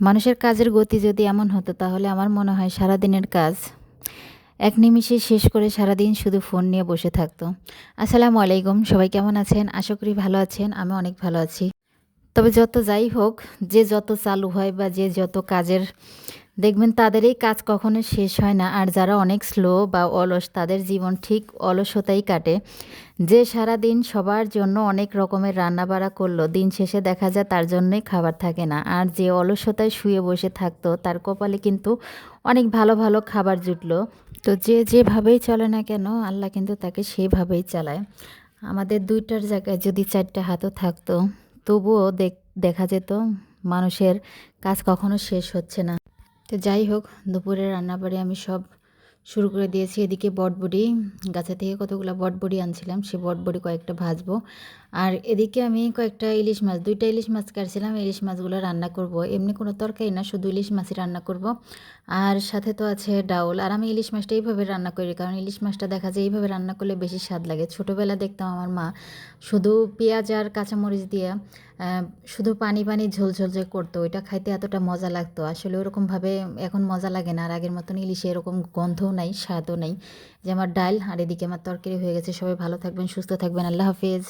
মানুষের কাজের গতি যদি এমন হতো, তাহলে আমার মনে হয় সারাদিনের কাজ এক নিমিষে শেষ করে সারাদিন শুধু ফোন নিয়ে বসে থাকতো। আসসালামু আলাইকুম, সবাই কেমন আছেন? আশা করি ভালো আছেন, আমি অনেক ভালো আছি। তবে যত যাই হোক, যে যত চালু হয় বা যে যত কাজের দেখবেন তাদের এই কাজ কখনো শেষ হয় না। আর যারা অনেক স্লো বা অলস, তাদের জীবন ঠিক অলসতাই কাটে। যে সারা দিন সবার জন্য অনেক রকমের রান্না বাড়া করল, দিন শেষে দেখা যায় তার জন্যই খাবার থাকে না। আর যে অলসতায় শুয়ে বসে থাকতো, তার কপালে কিন্তু অনেক ভালো ভালো খাবার জুটলো। তো যে যেভাবেই চলে না কেন, আল্লাহ কিন্তু তাকে সেভাবেই চালায়। আমাদের দুইটার জায়গায় যদি চারটা হাতও থাকতো, তবুও দেখ, দেখা যেত মানুষের কাজ কখনো শেষ হচ্ছে না। তো যাই হোক দুপুরে রান্নাবাড়ি আমি সব শুরু করে দিয়েছি এদিকে বটবড়ি। গাছে থেকে কতগুলো বটবড়ি আনছিলাম, সে বটবড়ি কয়েকটা ভাজবো। আর এদিকে আমি কয়েকটা ইলিশ মাছ, দুইটা ইলিশ মাছ কাটছিলাম, ইলিশ মাছগুলো রান্না করব। এমনি কোনো তরকারি না, শুধু ইলিশ মাছই রান্না করব। আর সাথে তো আছে ডাউল। আর আমি ইলিশ মাছটা এইভাবে রান্না করি, কারণ ইলিশ মাছটা দেখা যায় এইভাবে রান্না করলে বেশি স্বাদ লাগে। ছোটোবেলা দেখতাম আমার মা শুধু পেঁয়াজ আর কাঁচামরিচ দিয়ে শুধু পানি পানি ঝোল ঝোল যে করতো, ওইটা খাইতে এতটা মজা লাগতো। আসলে ওরকমভাবে এখন মজা লাগে না, আর আগের মতন ইলিশে এরকম গন্ধও নাই, স্বাদও নাই। যে আমার ডাল, আর এদিকে আমার তরকারি হয়ে গেছে। সবাই ভালো থাকবেন, সুস্থ থাকবেন। আল্লাহ হাফেজ।